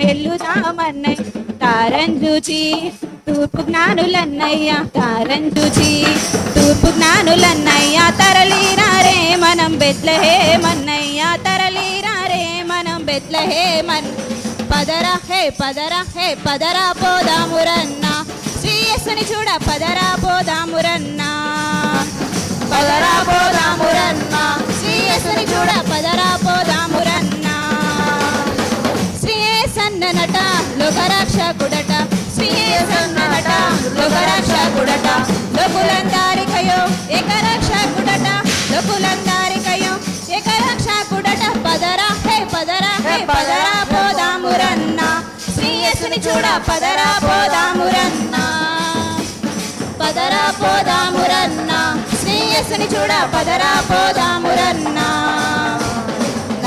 మెల్లుదామన్నయ్య తారంజుచి తూర్పు జ్ఞానులన్నయ్య తారంజుచి తూర్పు జ్ఞానులన్నయ్య తరలిరారే మనం బెత్లహేమన్నయ్య తరలిరారే మనం బెత్లహేమన్ పదరా హే పదరా హే పదరా పోదామురన్న శ్రీయస్సుని చూడ పదరా పోదామురన్న పదరా పోదామురన్న శ్రీయస్సుని చూడ పదరా పోదాము శ్రీయేసన్ననట లోకరక్షకుడట. శ్రీయేసన్ననట లోకరక్షకుడట. లోకులందారికయో ఏకరక్షకుడట. లోకులందారికయో ఏకరక్షకుడట. పదరా హే పదరా హే పదరా పోదామురన్న. శ్రీయేసుని చూడ పదరా పోదామురన్న. పదరా పోదామురన్న. శ్రేయస్సుని చూడ పదరా పోదామురన్న.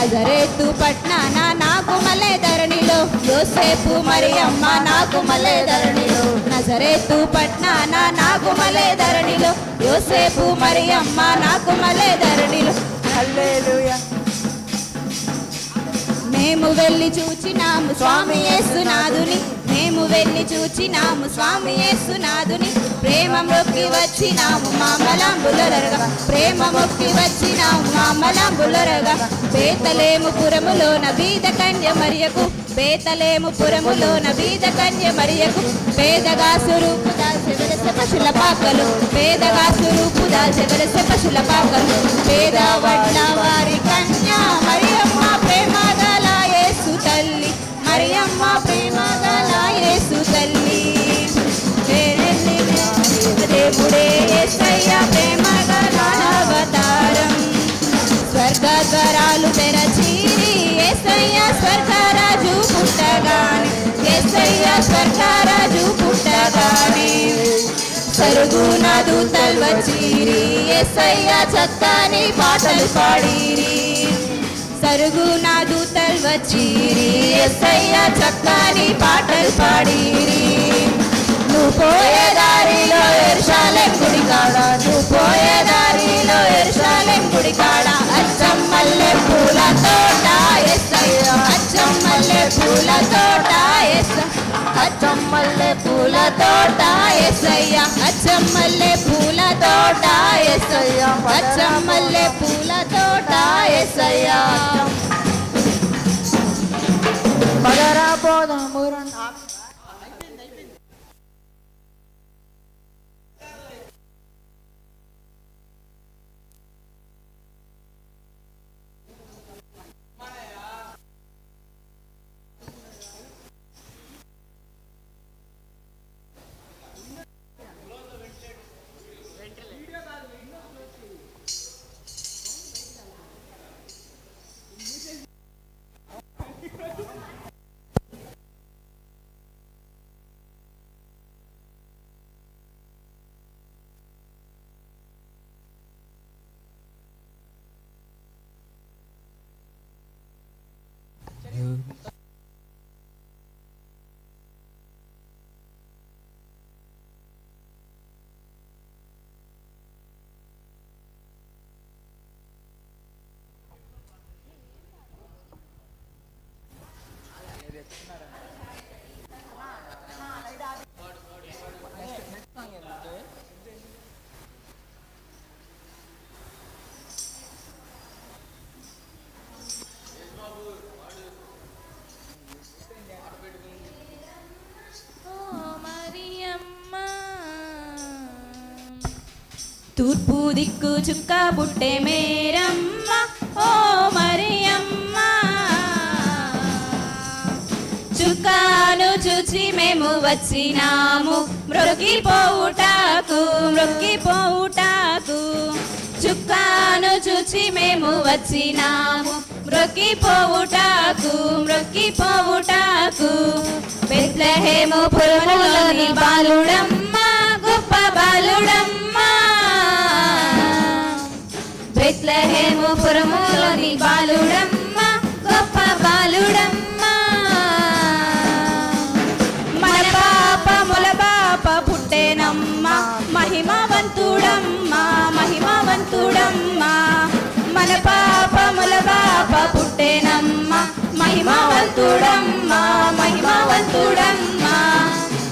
నజరేతు పట్నాన నాకు మలే ధరణిలో. యోసేపు మరియమ్మ నాకు మలే ధరణిలో. నజరేతు పట్నాన నాకు మలే ధరణిలో. యోసేపు మరియమ్మ నాకు మలే ధరణిలో. మేము వెళ్ళి చూచినాము స్వామి యేసునాథుని. మేము వెళ్ళి చూచినాము స్వామి యేసునాథుని. ప్రేమ మొక్కి వచ్చినాము మామలాంబులరగా ప్రేమ మొక్కి వచ్చినాము మామలాంబులరగా బేతలేము పురములోన బీద కన్య మరియకు. బేతలేము పురములోన బీద కన్య మరియకు. పేదగా స్వరూపు దాల్చి వెలసె పశుల పాకలు పేదగా స్వరూపు దాల్చి వెలసె పశుల పాకలు పేద వడ్ల వారి కన్య మరియమ్మ ప్రేమ గల యేసు తల్లి. మరియమ్మ ప్రేమ దేవుడే యేసయ్య ప్రేమ గల అవతారం స్వర్గ ద్వారాలు తెరచీరి యేసయ్య స్వర్గరాజు పుట్టగాని యేసయ్య స్వర్గరాజు పుట్టగాని. సరుగున దూతలు వచ్చిరి యేసయ్య చక్కని పాటలు పాడిరి. సరుగున దూతలు వచ్చిరి యేసయ్య చక్కని పాటలు పాడిరి. నువ్వు పోయే దారిలో ఎరుషాలెం గుడి నువ్వు పోయే దారిలో ఎరుషాలెం గుడి అచ్చం మల్లె పూల తోట ఎస్సయ్య అచ్చం మల్లె పూల తోట ఎస్ అచ్చం మల్లె పూల తోట ఎస్సయ్యా అచ్చం మల్లె పూల తోట ఎస్సయ్యా అచ్చం మల్లె పూల తోట ఎస్సయ్యా పదరా పోదాం తూర్పు దిక్కు చుక్క పుట్టే మేరమ్మ ఓ మరియమ్మ. చుక్కాను చూచి మేము వచ్చినాము మ్రొక్కిపోవుటాకు మ్రొక్కిపోవుటాకు చుక్కాను చూచి మేము వచ్చినాము మ్రొక్కిపోవుటాకు మ్రొక్కిపోవుటాకు బెత్లహేము పురములోని బాలుడమ్మ గొప్ప బాలుడమ్మ. విశ్లహేమపురములోని బాలుడమ్మ గొప్ప బాలుడమ్మ. మన పాప ముల పాప పుట్టేనమ్మ మహిమవంతుడమ్మ మహిమవంతుడమ్మ. మన పాప మొల పాప పుట్టేనమ్మ మహిమవంతుడమ్మ మహిమవంతుడమ్మ.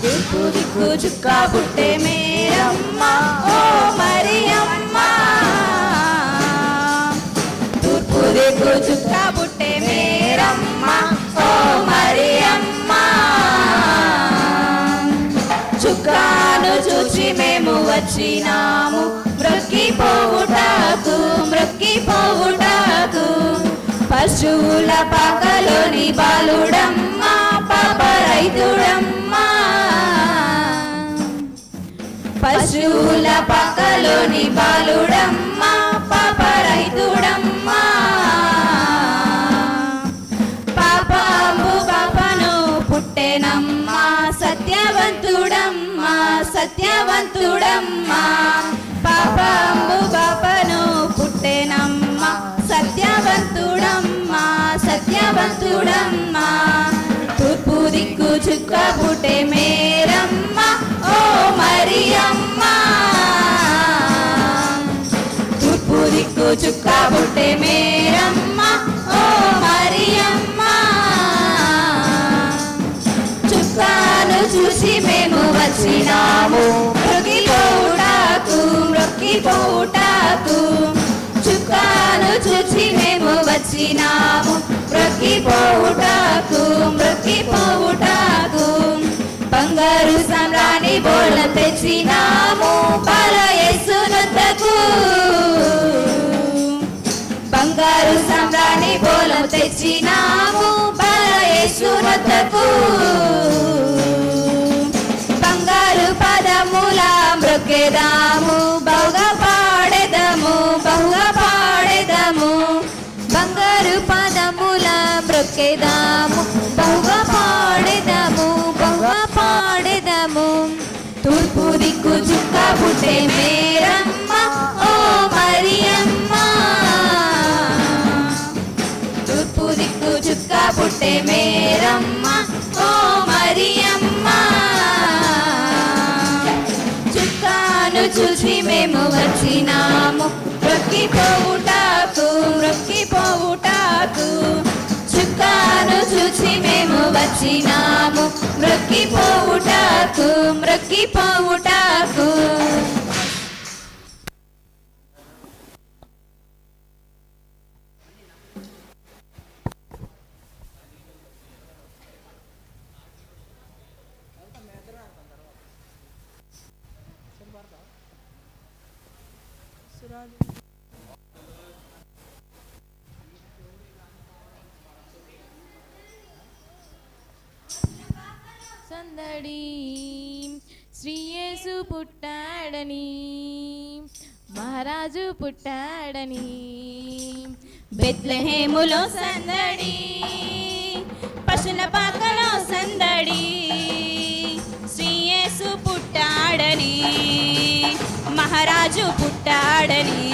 దిక్కు దిక్కు చుక్క పుట్టే మేరమ్మ. ఓ మరియమ్మ. తూర్పు చుక్క పుట్టే మేరమ్మ ఓ మరియమ్మ. చుక్కాను చూచి మేము వచ్చినాము. మ్రొక్కిపోవుటాకు మ్రొక్కిపోవుటాకు పశువుల పక్కలోని బాలుడమ్మ పాప రైతుడమ్మ. పశువుల పక్కలోని బాలుడమ్మ పాప రైతుడమ్మ. పుట్టెనమ్మా సత్యవంతుడమ్మా సత్యవంతుడమ్మా. పాపము పాపను పుట్టెనమ్మా సత్యవంతుడమ్మా సత్యవంతుడమ్మా. తూర్పు దిక్కు చుక్క పుట్టే మేరమ్మ ఓ మరియమ్మా. తూర్పు దిక్కు చుక్క పుట్టే మేరమ్మ ఓ మరియమ్మ. వచ్చినాము. మృగిపోటాకు మృక్కిపోటాకు చుక్కాను చూసి మేము వచ్చినాము. మృక్కిపోటాకు మృక్కిపోటాకు బంగారు సమ్రాణి బోళ తెచ్చినాము. పాలయేసునొద్దకు బంగారు సమ్రాణి బోలం తెచ్చినాము. బాలయేసునొద్దకు పదముల మృక్కెదాము బహుగా పాడెదము బహుగా పాడెదము బంగారు పదముల మృక్కెదాము బహుగా పాడెదము బహుగా పాడెదము తూర్పు దిక్కు చుక్క పుట్టే మేరమ్మ ఓ మరియమ్మ తూర్పు దిక్కు చుక్క పుట్టే మేరమ్మ చుక్కాను చూసి మేము వచ్చినాము. రొక్కిపోవుటాకు రొక్కిపోవుటాకు. చుక్కాను చూసి మేము వచ్చినాము. మృక్కిపోవుటాకు మృక్కిపోవుటాకు సందడి శ్రీయేసు పుట్టాడని. మహారాజు పుట్టాడని. బెత్లహేములో సందడి. పశుల పాకలో సందడి. శ్రీయేసు పుట్టాడని. మహారాజు పుట్టాడని.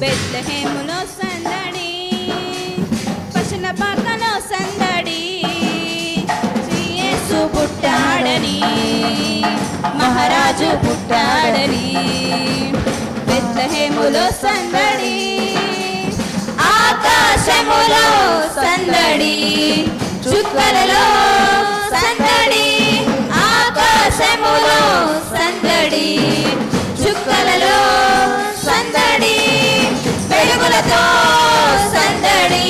బెత్లహేములో మహారాజు పుట్టాడని బెత్లహేములో సందడి ఆకాశములో సందడి చుక్కలలో సందడి ఆకాశములో సందడి చుక్కలలో సందడి వెలుగులతో సందడి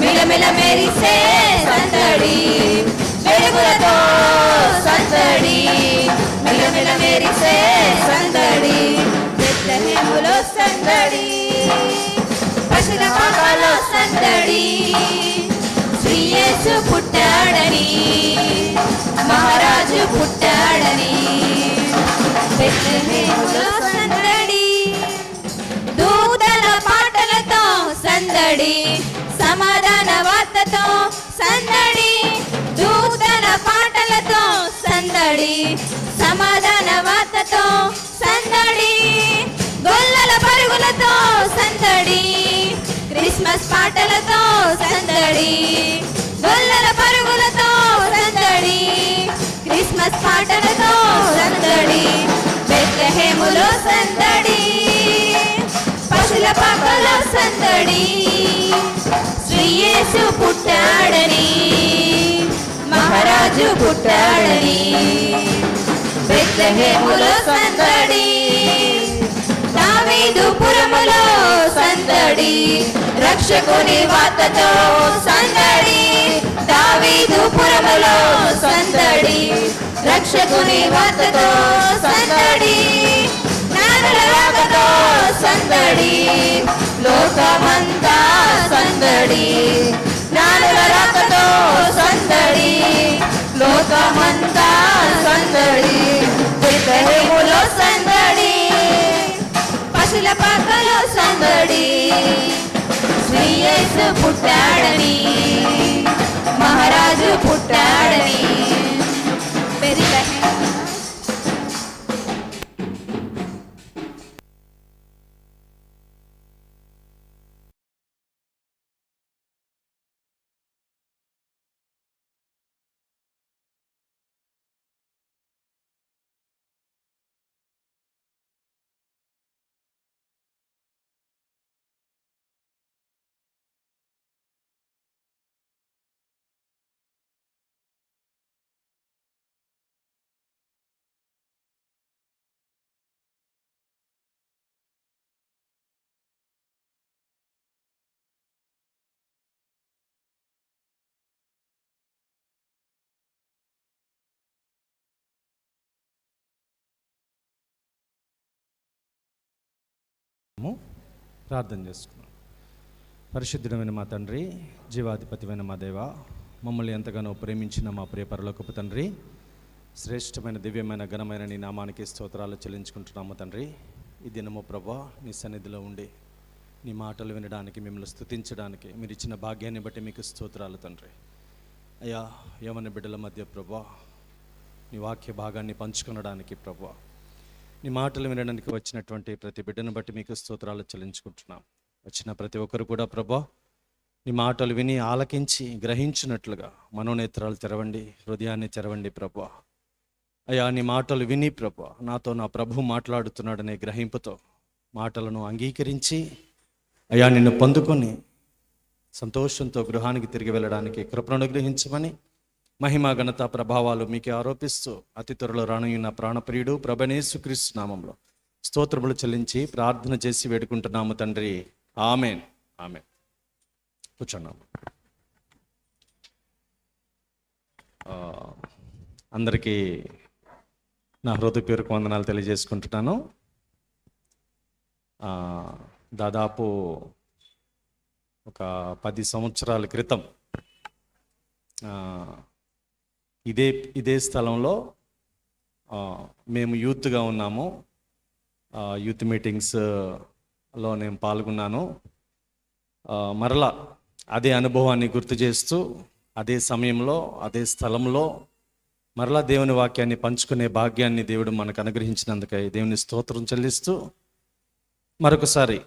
మిలమిల మెరిసే సందడి వెలుగులతో మిలమిల మెరిసే సందడి బెత్లహేములో సందడి పశుల పాకలో సందడి శ్రీయేసు పుట్టాడని మహారాజు పుట్టాడని బెత్లెహేములో సందడి దూతల పాటలతో సందడి. సందడి గొల్లల పరుగులతో సందడి క్రిస్మస్ పాటలతో సందడి గొల్లల పరుగులతో సందడి క్రిస్మస్ పాటలతో సందడి బెత్లెహేములో సందడి పశుల పాకలో సందడి శ్రీయేసు పుట్టాడని మహారాజు పుట్టాడని బెత్లెహేములో సందడి. రక్షకుని వార్తతో సందడి. దావీదు పురములో సందడి. రక్షకుని వార్తతో సందడి. జ్ఞానుల సందడి. లోకమంతా సందడి. జ్ఞానుల సందడి. లోకమంతా సందడి. బెత్లెహేములో సందడి. పశుల పాకలో సందడి. శ్రీయేసు పుట్టాడని. మహారాజు పుట్టాడని. ప్రార్థన చేసుకున్నాం. పరిశుద్ధమైన మా తండ్రి జీవాధిపతిమైన మా దేవ మమ్మల్ని ఎంతగానో ప్రేమించిన మా ప్రియ పరలోకపు తండ్రి శ్రేష్టమైన దివ్యమైన ఘనమైన నీ నామానికి స్తోత్రాలు చెల్లించుకుంటున్నాము తండ్రి. ఈ దినము ప్రభా నీ సన్నిధిలో ఉండి నీ మాటలు వినడానికి మిమ్మల్ని స్థుతించడానికి మీరు ఇచ్చిన భాగ్యాన్ని బట్టి మీకు స్తోత్రాలు తండ్రి. అయ్యా యవన బిడ్డల మధ్య ప్రభా నీ వాక్య భాగాన్ని పంచుకొనడానికి ప్రభా నీ మాటలు వినడానికి వచ్చినటువంటి ప్రతి బిడ్డను బట్టి మీకు స్తోత్రాలు చెల్లించుకుంటున్నాం. వచ్చిన ప్రతి ఒక్కరు కూడా ప్రభా నీ మాటలు విని ఆలకించి గ్రహించినట్లుగా మనోనేత్రాలు తెరవండి హృదయాన్ని తెరవండి ప్రభా. అయ్యా నీ మాటలు విని ప్రభా నాతో నా ప్రభు మాట్లాడుతున్నాడనే గ్రహింపుతో మాటలను అంగీకరించి అయ్యా నిన్ను పొందుకొని సంతోషంతో గృహానికి తిరిగి వెళ్ళడానికి కృపను అనుగ్రహించమని మహిమ ఘనత ప్రభావాలు మీకే ఆరోపిస్తూ అతి త్వరలో రానున్న ప్రాణప్రియుడు ప్రభనేసు క్రీస్తు నామంలో స్తోత్రములు చెల్లించి ప్రార్థన చేసి వేడుకుంటున్నాము తండ్రి. ఆమెన్. ఆమెన్. కూర్చున్నాము అందరికీ నా హృదయపూర్వక వందనాలు తెలియజేసుకుంటున్నాను. దాదాపు ఒక పది సంవత్సరాల క్రితం ఇదే ఇదే స్థలంలో మేము యూత్గా ఉన్నాము. యూత్ మీటింగ్స్లో నేను పాల్గొన్నాను. మరలా అదే అనుభవాన్ని గుర్తు చేస్తూ అదే సమయంలో అదే స్థలంలో మరలా దేవుని వాక్యాన్ని పంచుకునే భాగ్యాన్ని దేవుడు మనకు అనుగ్రహించినందుకై దేవుని స్తోత్రం చెల్లిస్తూ మరొకసారి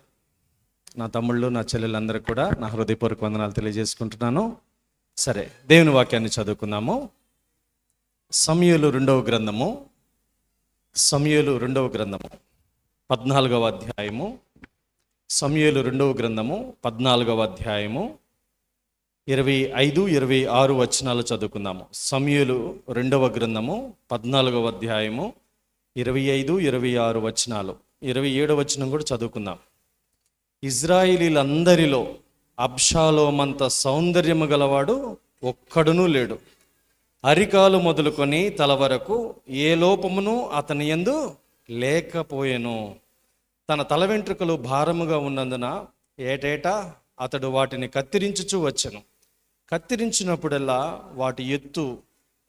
నా తమ్ముళ్ళు నా చెల్లెలందరూ కూడా నా హృదయపూర్వక వందనాలు తెలియజేసుకుంటున్నాను. సరే దేవుని వాక్యాన్ని చదువుకుందాము. సమయలు రెండవ గ్రంథము. సమయలు రెండవ గ్రంథము. పద్నాలుగవ అధ్యాయము. సమయలు రెండవ గ్రంథము పద్నాలుగవ అధ్యాయము. ఇరవై ఐదు ఇరవై ఆరు వచనాలు చదువుకుందాము. సమయలు రెండవ గ్రంథము పద్నాలుగవ అధ్యాయము. ఇరవై ఐదు ఇరవై ఆరు వచనాలు. ఇరవై ఏడవ వచనం కూడా చదువుకుందాం. ఇజ్రాయిలీలందరిలో అబ్షాలోమంత సౌందర్యము గలవాడు ఒక్కడునూ లేడు. అరికాలు మొదలుకొని తల వరకు ఏ లోపమును అతని యందు లేకపోయెను. తన తల వెంట్రుకలు భారముగా ఉన్నందున ఏటేటా అతడు వాటిని కత్తిరించుచూ వచ్చెను. కత్తిరించినప్పుడల్లా వాటి ఎత్తు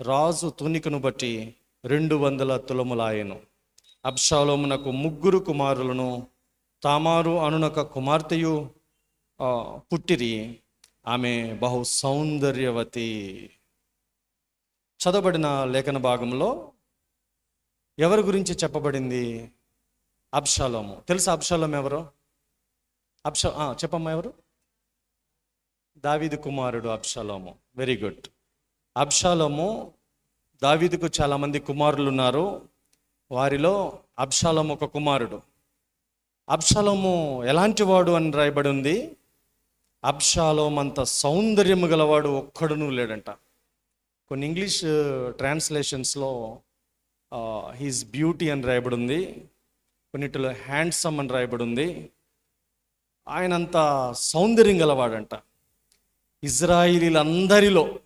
రాజు తునికను బట్టి రెండు వందల తులములాయెను. అబ్షాలోమునకు ముగ్గురు కుమారులను తామారు అనునొక కుమార్తెయు పుట్టిరి. ఆమె బహు సౌందర్యవతి చదవబడిన లేఖన భాగంలో ఎవరి గురించి చెప్పబడింది? అబ్షాలోము. తెలుసా అబ్షాలోం ఎవరు? అబ్షా చెప్పమ్మా ఎవరు? దావీదు కుమారుడు అబ్షాలోము. వెరీ గుడ్ అబ్షాలోము దావీదుకు చాలామంది కుమారులు ఉన్నారు. వారిలో అబ్షాలోము ఒక కుమారుడు. అబ్షాలోము ఎలాంటి వాడు అని రాయబడి ఉంది? అబ్షాలోం అంత సౌందర్యము గలవాడు ఒక్కడునూ లేడంట. కొన్ని ఇంగ్లీష్ ట్రాన్స్లేషన్స్లో హీస్ బ్యూటీ అని రాయబడి ఉంది కొన్నిటిలో హ్యాండ్సమ్ అని రాయబడి ఉంది ఆయన అంత సౌందర్యం గలవాడంట. ఇజ్రాయిలీలందరిలో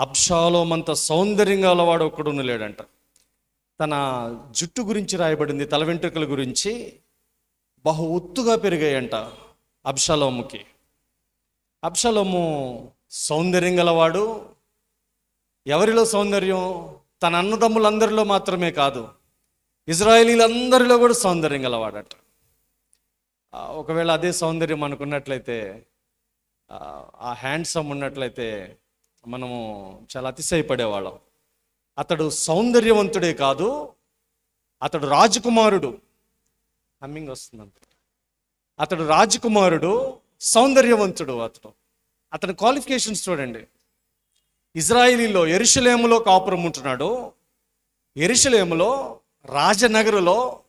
అబ్షాలోమంత సౌందర్యం గలవాడు ఒక్కడును లేడంట. తన జుట్టు గురించి రాయబడింది తల వెంట్రుకల గురించి బహు ఒత్తుగా పెరిగాయంట అబ్షాలోముకి. అబ్షలోము సౌందర్యం గలవాడు ఎవరిలో సౌందర్యం? తన అన్నదమ్ములందరిలో మాత్రమే కాదు ఇజ్రాయేలీలందరిలో కూడా సౌందర్యం గలవాడట. ఒకవేళ అదే సౌందర్యం మనకున్నట్లయితే ఆ, ఆ హ్యాండ్సమ్ ఉన్నట్లయితే మనము చాలా అతిశయపడేవాళ్ళం. అతడు సౌందర్యవంతుడే కాదు అతడు రాజకుమారుడు. హమ్మింగ్ వస్తుందంత అతడు రాజకుమారుడు సౌందర్యవంతుడు అతడు అతని క్వాలిఫికేషన్స్ చూడండి. ఇజ్రాయిలీలో ఎరుషలేములో కాపురం ఉంటున్నాడు. ఎరుషలేములో రాజనగరులో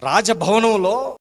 రాజభవనంలో